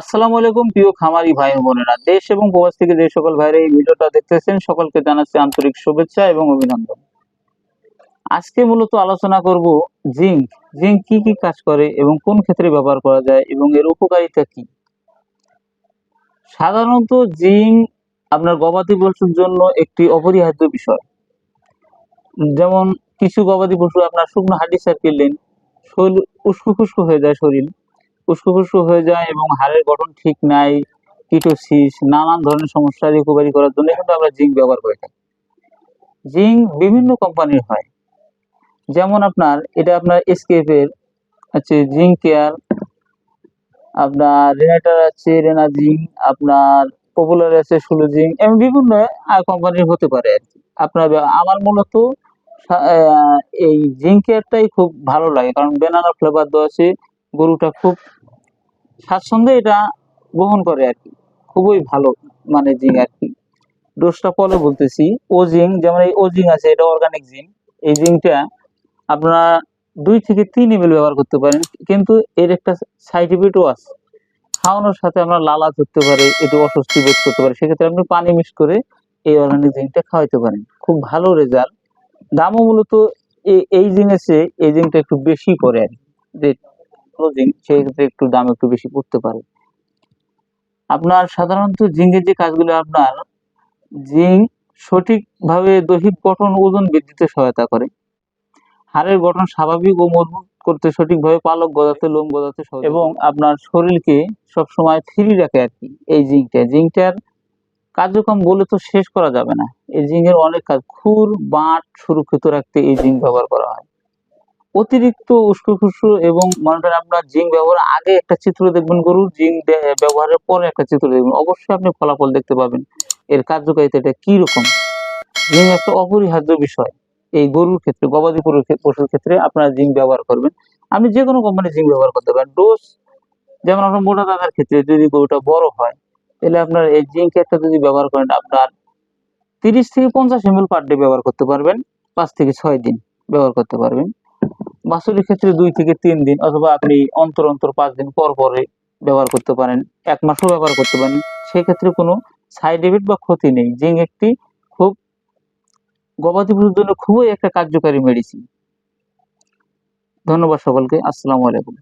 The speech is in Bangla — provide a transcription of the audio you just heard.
আসসালামু আলাইকুম, প্রিয় খামারি ভাই বোনেরা। দেশ এবং প্রবাস থেকে যে সকল ভাইরা এই ভিডিওটা দেখতেছেন, সকলকে জানাচ্ছি আন্তরিক শুভেচ্ছা এবং অভিনন্দন। আজকে মূলত আলোচনা করব জিঙ্ক। জিঙ্ক কি কি কাজ করে এবং কোন ক্ষেত্রে ব্যবহার করা যায় এবং এর উপকারিতা কি? সাধারণত জিঙ্ক আপনার গবাদি পশুর জন্য একটি অপরিহার্য বিষয়। যেমন কিছু গবাদি পশু আপনার শুকনো হাড্ডি সার কিনলেন শরীর উস্কো খুস্কো হয়ে যায় শরীর। উস্কো খুস্কো হয়ে যায় এবং হাড়ের গঠন ঠিক নাই, কিটোসিস, নানান ধরনের সমস্যা রিকভারি করার জন্য কিন্তু আমরা জিঙ্ক ব্যবহার করে থাকি। জিঙ্ক বিভিন্ন কোম্পানির হয়। যেমন আপনার, এটা আপনার এসকেপের আছে জিঙ্ক কেয়ার আপনার রেনাটার আছে রেনা জিঙ্ক আপনার পপুলার আছে সুলো জিঙ্ক এবং বিভিন্ন কোম্পানির হতে পারে আর কি। আপনার আমার মূলত এই জিঙ্ক কেয়ারটাই খুব ভালো লাগে, কারণ বেনানা ফ্লেভার দেওয়া আছে, গরুটা খুব স্বাচ্ছন্দ্যে এটা গ্রহণ করে আর কি। খুবই ভালো মানে জিঙ্ক আর কি। ডোজটা পরে বলতেছি, ও যেমন এই ও আছে, এটা অর্গানিক জিঙ্ক এই জিঙ্কটা আপনারা দুই থেকে তিন এমএল ব্যবহার করতে পারেন, কিন্তু এর একটা সাইড ইফেক্টও আছে। খাওয়ানোর সাথে আমরা লালা করতে পারে, একটু অস্বস্তি বোধ করতে পারে, সেক্ষেত্রে আপনি পানি মিক্স করে এই অর্গানিক জিঙ্কটা খাওয়াইতে পারেন। খুব ভালো রেজাল্ট দামও মূলত এই জিনিসে এই জিঙ্কটা একটু বেশি পড়ে আর কি। যে জিঙ্ক সেক্ষেত্রে একটু দাম একটু বেশি পড়তে পারে। আপনার সাধারণত জিঙ্কের যে কাজগুলো আপনার, জিঙ্ক সঠিকভাবে দৈহিক গঠন ওজন বৃদ্ধিতে সহায়তা করে। হাড়ের গঠন স্বাভাবিক ও মজবুত করতে সঠিকভাবে পালক গজাতে, লোম গজাতে এবং আপনার শরীরকে সবসময় ফ্রি রাখে আর কি এই জিঙ্কটা। জিঙ্কটার কার্যক্রম বলে তো শেষ করা যাবে না। এই জিঙ্কের অনেক কাজ, খুর, বাঁট সুরক্ষিত রাখতে এই জিঙ্ক ব্যবহার করা হয়। অতিরিক্ত উস্কো এবং মনে করেন আপনার জিঙ্ক ব্যবহার আগে একটা চিত্র দেখবেন গরুর দে- ব্যবহারের পরে একটা চিত্র দেখবেন। অবশ্যই আপনি ফলাফল দেখতে পাবেন। এর কার্যকারিতা এটা কি রকম? জিঙ্ক একটা অপরিহার্য বিষয়। এই গরুর ক্ষেত্রে, গবাদি পশুর ক্ষেত্রে আপনারা জিঙ্ক ব্যবহার করবেন। আপনি যে কোনো কোম্পানির জিঙ্ক ব্যবহার করতে পারেন। ডোজ যেমন আপনার মোটা দাদার ক্ষেত্রে যদি গরুটা বড় হয়, তাহলে আপনার এই জিঙ্ক একটা যদি ব্যবহার করেন, আপনার তিরিশ থেকে পঞ্চাশ এমএল পার ডে ব্যবহার করতে পারবেন। পাঁচ থেকে ছয় দিন ব্যবহার করতে পারবেন। বাছুরের ক্ষেত্রে দুই থেকে তিন দিন অথবা আপনি অন্তর অন্তর পাঁচ দিন পর পরে ব্যবহার করতে পারেন, এক মাসও ব্যবহার করতে পারেন। সেক্ষেত্রে কোনো সাইড এফেক্ট বা ক্ষতি নেই। জিং একটি খুব গবাদি পশুর জন্য খুবই একটা কার্যকারী মেডিসিন ধন্যবাদ সকলকে। আসসালামু আলাইকুম।